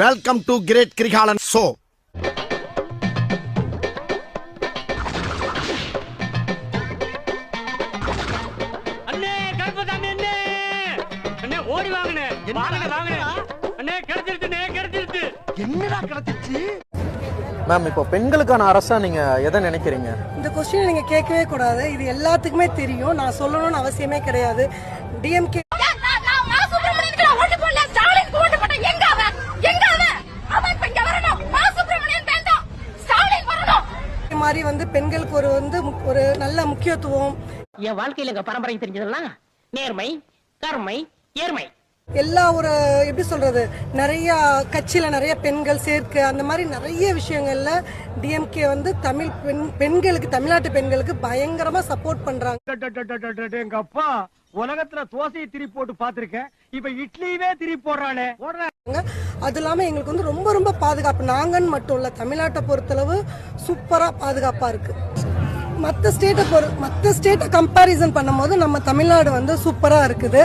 Welcome to great Kirikalan show அண்ணே கருப்பது அண்ணே. அண்ணே அண்ணே ஓடி வாங்கண்ணே. வாங்கண்ணே வாங்கண்ணே அண்ணே கிடைச்சிருச்சுண்ணே கிடைச்சிருச்சு என்னடா கிடைச்சிச்சு மேம் இப்போ பெண்களுக்கான அரசா நீங்க எதை நினைக்கிறீங்க? இந்த கொஸ்டின் நீங்க கேட்கவே கூடாது. இது எல்லாத்துக்குமே தெரியும். நான் சொல்லணும்னு அவசியமே கிடையாது. டிஎம்கே மாதிரி வந்து பெண்களுக்கு ஒரு வந்து ஒரு நல்ல முக்கியத்துவம் என் வாழ்க்கையில எங்க பரம்பரை தெரிஞ்சதெல்லாம் நேர்மை கருமை ஏர்மை எல்லா ஒரு எப்படி சொல்றது நிறைய கட்சியில நிறைய பெண்கள் சேர்க்க அந்த மாதிரி நிறைய விஷயங்கள்ல டிஎம்கே வந்து தமிழ் பெண் பெண்களுக்கு தமிழ்நாட்டு பெண்களுக்கு பயங்கரமா சப்போர்ட் பண்றாங்க எங்க அப்பா உலகத்துல தோசையை திரி போட்டு பாத்திருக்கேன் இப்ப இட்லியவே திரி போடுறானே போடுற அது இல்லாமல் எங்களுக்கு வந்து ரொம்ப ரொம்ப பாதுகாப்பு. நாங்கன்னு மட்டும் இல்லை தமிழ்நாட்டை பொறுத்தளவு சூப்பராக பாதுகாப்பாக இருக்குது மற்ற ஸ்டேட்டை பொறு மற்ற ஸ்டேட்டை கம்பேரிசன் பண்ணும்போது நம்ம தமிழ்நாடு வந்து சூப்பராக இருக்குது.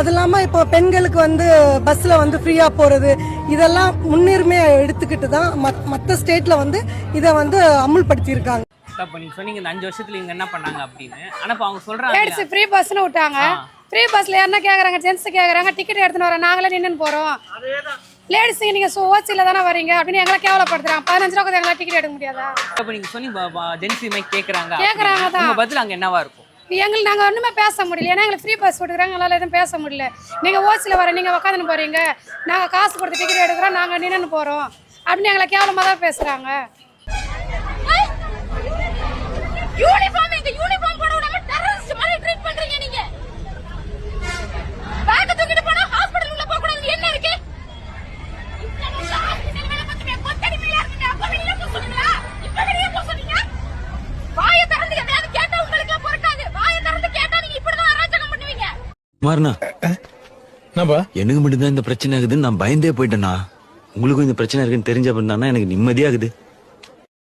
அது இல்லாமல் இப்போ பெண்களுக்கு வந்து பஸ்ஸில் வந்து ஃப்ரீயாக போகிறது இதெல்லாம் முன்னுரிமையா எடுத்துக்கிட்டு தான் மற்ற ஸ்டேட்ல வந்து இதை வந்து அமுல்படுத்தி இருக்காங்க அப்ப நீங்க சொன்னீங்க இந்த அஞ்சு வருஷத்துல இவங்க என்ன பண்ணாங்க அப்படின்னு. ஆனா இப்ப அவங்க லேடிஸ் சொல்றாங்க ஃப்ரீ பஸ்னு விட்டாங்க. ஃப்ரீ பஸ்ல யாருன்னா கேக்குறாங்க ஜென்ஸ் கேக்குறாங்க டிக்கெட் எடுத்துன்னு வரோம் நாங்களே நின்னு போறோம். லேடிஸ் நீங்க ஓசில தானே வரீங்க அப்படின்னு எங்களை கேவலப்படுத்துறாங்க. பதினஞ்சு ரூபா எங்களை டிக்கெட் எடுக்க முடியாதா? அப்ப நீங்க சொன்னீங்க கேக்குறாங்க கேக்குறாங்க அப்படின்னா, தான். பதில் அங்க என்னவா இருக்கும்? எங்களுக்கு நாங்கள் ஒன்றுமே பேச முடியல. ஏன்னா எங்களுக்கு ஃப்ரீ பஸ் கொடுக்குறாங்க. எங்களால் எதுவும் பேச முடியல. நீங்கள் ஓசியில் வர நீங்கள் உட்காந்துன்னு போகிறீங்க நாங்கள் காசு கொடுத்து டிக்கெட் எடுக்கிறோம். நாங்கள் நின்றுன்னு போகிறோம் அப்படின்னு எங்களை கேவலமாக தான் பேசுகிறாங்க மாறினா? எனக்கு மட்டும்தான் இந்த பிரச்சனை ஆகுதுன்னு நான் பயந்தே போயிட்டேனா? உங்களுக்கும் இந்த பிரச்சனை இருக்குன்னு தெரிஞ்ச பண்ணா எனக்கு நிம்மதியாகுது?